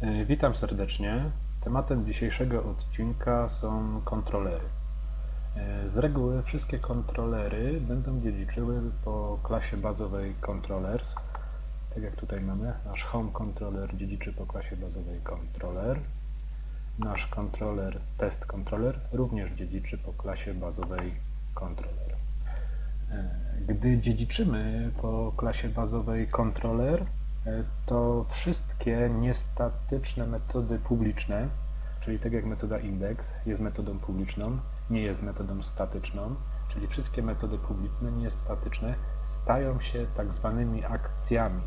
E, Witam serdecznie. Tematem dzisiejszego odcinka są kontrolery. E, Z reguły wszystkie kontrolery będą dziedziczyły po klasie bazowej controllers. Tak jak tutaj mamy, nasz home controller dziedziczy po klasie bazowej controller. Nasz controller test controller również dziedziczy po klasie bazowej controller. E, Gdy dziedziczymy po klasie bazowej controller, to wszystkie niestatyczne metody publiczne, czyli tak jak metoda index jest metodą publiczną, nie jest metodą statyczną, czyli wszystkie metody publiczne, niestatyczne stają się tak zwanymi akcjami,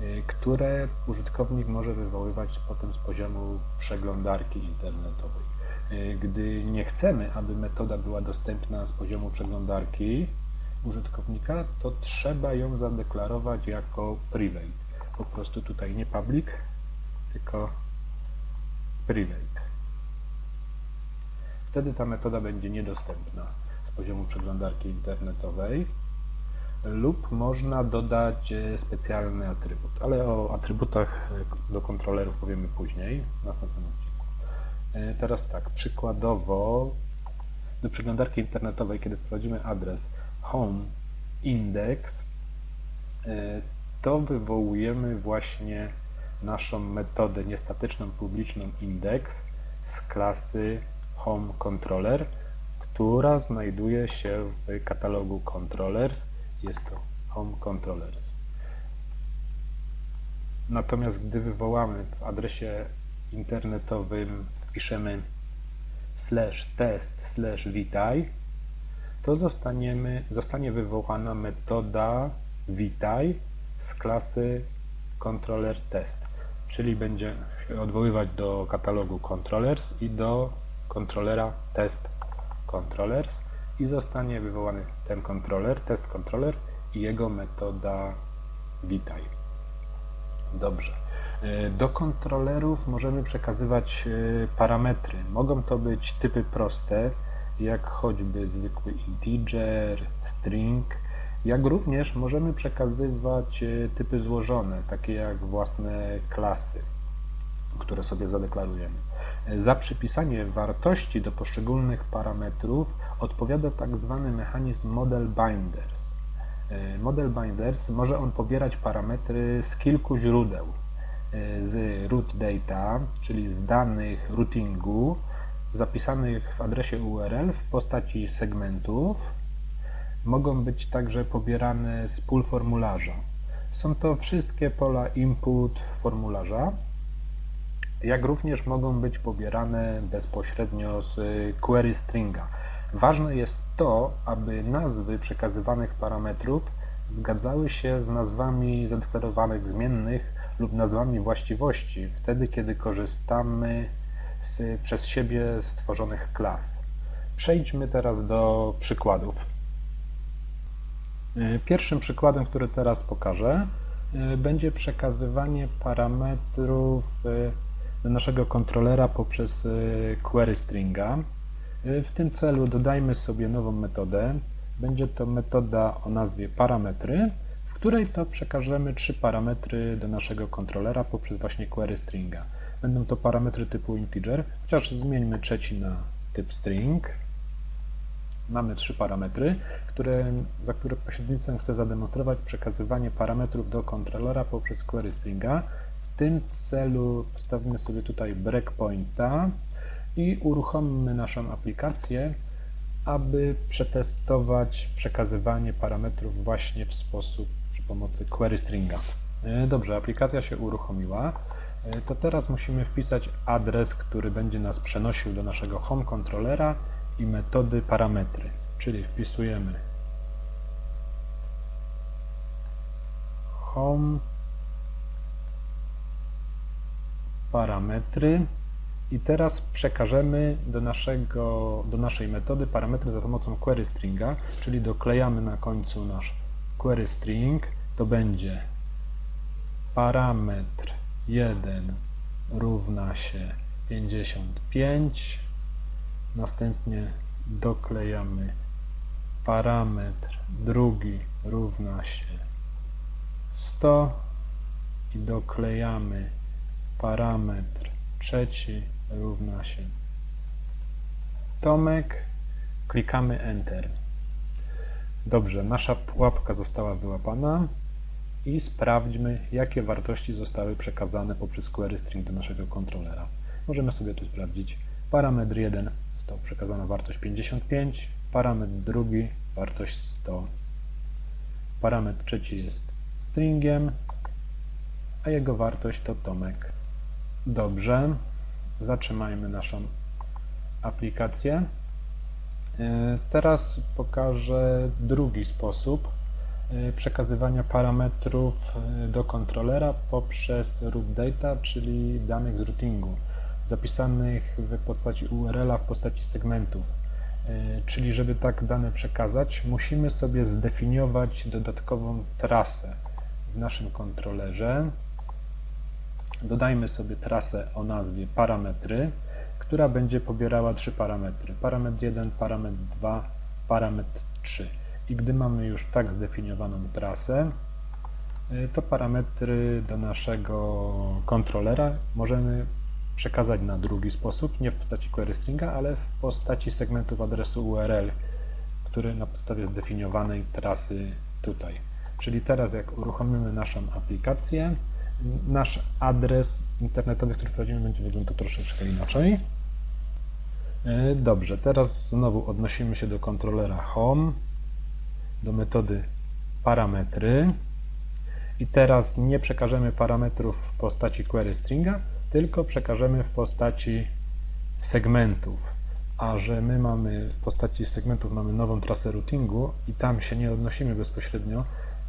e, które użytkownik może wywoływać potem z poziomu przeglądarki internetowej. E, Gdy nie chcemy, aby metoda była dostępna z poziomu przeglądarki użytkownika, to trzeba ją zadeklarować jako private. Po prostu tutaj nie public, tylko private. Wtedy ta metoda będzie niedostępna z poziomu przeglądarki internetowej lub można dodać e, specjalny atrybut, ale o atrybutach e, do kontrolerów powiemy później w następnym odcinku. E, Teraz tak, przykładowo do przeglądarki internetowej, kiedy wprowadzimy adres home index, to wywołujemy właśnie naszą metodę niestatyczną publiczną index z klasy home controller, która znajduje się w katalogu controllers. Jest to home controllers. Natomiast gdy wywołamy w adresie internetowym, wpiszemy slash test slash witaj, to zostaniemy, zostanie wywołana metoda witaj z klasy controller test, czyli będzie się odwoływać do katalogu controllers i do kontrolera test controllers i zostanie wywołany ten kontroler, test controller i jego metoda witaj. Dobrze. E, Do kontrolerów możemy przekazywać e, parametry. Mogą to być typy proste, jak choćby zwykły integer, string, jak również możemy przekazywać e, typy złożone, takie jak własne klasy, które sobie zadeklarujemy. E, Za przypisanie wartości do poszczególnych parametrów odpowiada tak zwany mechanizm model binders. E, Model binders może on pobierać parametry z kilku źródeł. Z root data, czyli z danych routingu zapisanych w adresie URL w postaci segmentów. Mogą być także pobierane z pól formularza. Są to wszystkie pola input formularza, jak również mogą być pobierane bezpośrednio z query stringa. Ważne jest to, aby nazwy przekazywanych parametrów zgadzały się z nazwami zadeklarowanych zmiennych lub nazwami właściwości, wtedy kiedy korzystamy z przez siebie stworzonych klas. Przejdźmy teraz do przykładów. Y, Pierwszym przykładem, który teraz pokażę, y, będzie przekazywanie parametrów do naszego kontrolera poprzez query stringa. W tym celu dodajmy sobie nową metodę. Będzie to metoda o nazwie parametry, w której to przekażemy trzy parametry do naszego kontrolera poprzez właśnie query stringa. Będą to parametry typu integer, chociaż zmieńmy trzeci na typ string. Mamy trzy parametry, które, za które pośrednictwem chcę zademonstrować przekazywanie parametrów do kontrolera poprzez query stringa. W tym celu postawimy sobie tutaj breakpointa i uruchomimy naszą aplikację, aby przetestować przekazywanie parametrów właśnie w sposób przy pomocy query stringa. E, Dobrze, aplikacja się uruchomiła. E, To teraz musimy wpisać adres, który będzie nas przenosił do naszego home controllera i metody parametry, czyli wpisujemy. Home parametry. I teraz przekażemy do, naszego, do naszej metody parametry za pomocą query stringa, czyli doklejamy na końcu nasz query string, to będzie parametr 1 równa się 55, następnie doklejamy parametr drugi równa się 100 i doklejamy parametr trzeci równa się Tomek. Klikamy Enter. Dobrze, nasza pułapka została wyłapana i sprawdźmy, jakie wartości zostały przekazane poprzez query string do naszego kontrolera. Możemy sobie tu sprawdzić. Parametr 1 przekazana wartość 55, parametr drugi wartość 100. Parametr trzeci jest stringiem, a jego wartość to Tomek. Dobrze, zatrzymajmy naszą aplikację. E, Teraz pokażę drugi sposób e, przekazywania parametrów e, do kontrolera poprzez root data, czyli danych z routingu, zapisanych w postaci URL-a w postaci segmentów. E, Czyli żeby tak dane przekazać, musimy sobie zdefiniować dodatkową trasę w naszym kontrolerze. Dodajmy sobie trasę o nazwie parametry, która będzie pobierała trzy parametry. Parametr 1, parametr 2, parametr 3. I gdy mamy już tak zdefiniowaną trasę, y, to parametry do naszego kontrolera możemy przekazać na drugi sposób, nie w postaci query stringa, ale w postaci segmentów adresu URL, który na podstawie zdefiniowanej trasy tutaj. Czyli teraz jak uruchomimy naszą aplikację, nasz adres internetowy, który wprowadzimy, będzie wyglądał troszeczkę inaczej. E, Dobrze, teraz znowu odnosimy się do kontrolera home, do metody parametry i teraz nie przekażemy parametrów w postaci query stringa, tylko przekażemy w postaci segmentów. A że my mamy w postaci segmentów mamy nową trasę routingu i tam się nie odnosimy bezpośrednio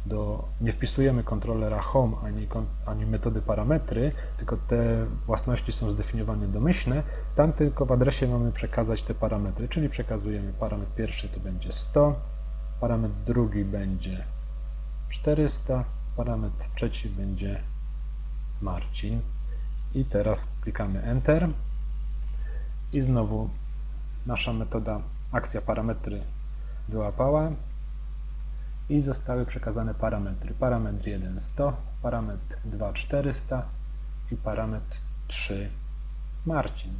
do, nie wpisujemy kontrolera home ani, ani metody parametry, tylko te własności są zdefiniowane domyślne, tam tylko w adresie mamy przekazać te parametry, czyli przekazujemy parametr pierwszy to będzie 100, parametr drugi będzie 400, parametr trzeci będzie Marcin. I teraz klikamy Enter i znowu nasza metoda akcja parametry wyłapała i zostały przekazane parametry. Parametr 1 100, parametr 2 400 i parametr 3 Marcin.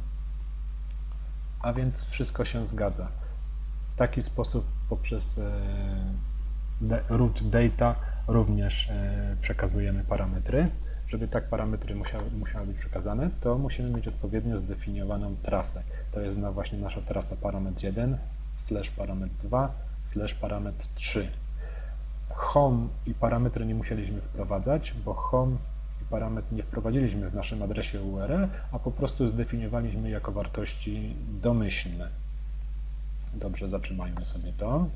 A więc wszystko się zgadza. W taki sposób poprzez e, root data również e, przekazujemy parametry. Żeby tak parametry musiały, musiały być przekazane, to musimy mieć odpowiednio zdefiniowaną trasę. To jest na właśnie nasza trasa parametr 1, slash parametr 2, slash parametr 3 home i parametry nie musieliśmy wprowadzać, bo home i parametr nie wprowadziliśmy w naszym adresie URL, a po prostu zdefiniowaliśmy jako wartości domyślne. Dobrze, zatrzymajmy sobie to.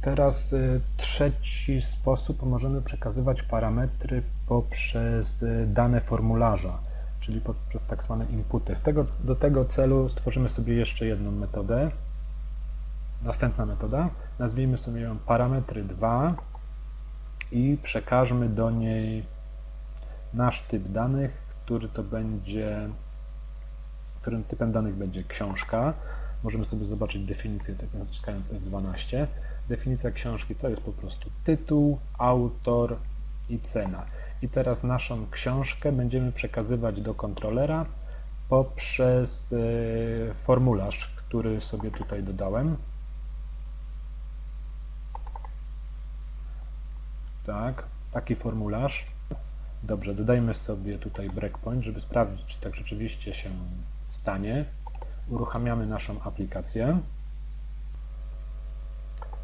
Teraz y, trzeci sposób możemy przekazywać parametry poprzez y, dane formularza, czyli poprzez tak zwane inputy. Tego, do tego celu stworzymy sobie jeszcze jedną metodę. Następna metoda, nazwijmy sobie ją parametry 2 i przekażmy do niej nasz typ danych, który to będzie, którym typem danych będzie książka. Możemy sobie zobaczyć definicję tego naciskając F12. Definicja książki to jest po prostu tytuł, autor i cena. I teraz naszą książkę będziemy przekazywać do kontrolera poprzez y, formularz, który sobie tutaj dodałem. Tak, taki formularz. Dobrze, dodajmy sobie tutaj breakpoint, żeby sprawdzić, czy tak rzeczywiście się stanie. Uruchamiamy naszą aplikację.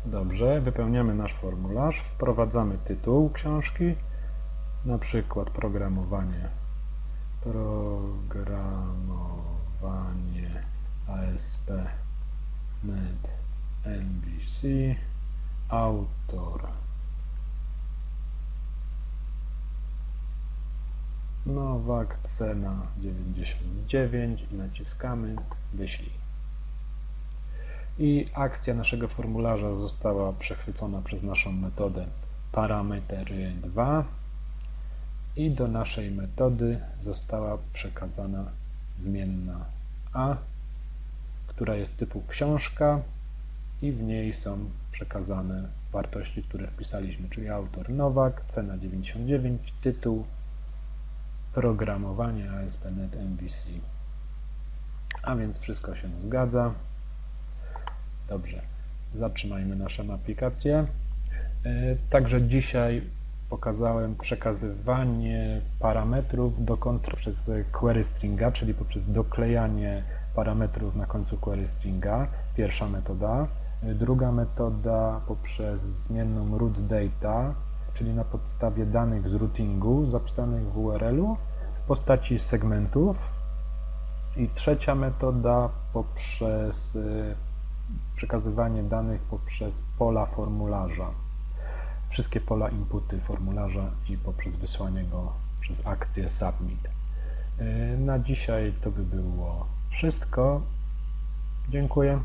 Dobrze, wypełniamy nasz formularz, wprowadzamy tytuł książki, na przykład programowanie, programowanie ASP MED NBC, autor Nowak, cena 99 i naciskamy wyślij. I akcja naszego formularza została przechwycona przez naszą metodę parametry 2 i do naszej metody została przekazana zmienna a, która jest typu książka i w niej są przekazane wartości, które wpisaliśmy, czyli autor Nowak, cena 99, tytuł programowanie ASP.NET MVC. A więc wszystko się zgadza. Dobrze, zatrzymajmy naszą aplikację. E, Także dzisiaj pokazałem przekazywanie parametrów do kontroli przez query stringa, czyli poprzez doklejanie parametrów na końcu query stringa. Pierwsza metoda. E, Druga metoda poprzez zmienną root data, czyli na podstawie danych z routingu zapisanych w URL-u w postaci segmentów. I trzecia metoda poprzez y, przekazywanie danych poprzez pola formularza. Wszystkie pola inputy formularza i poprzez wysłanie go przez akcję submit. Y, Na dzisiaj to by było wszystko. Dziękuję.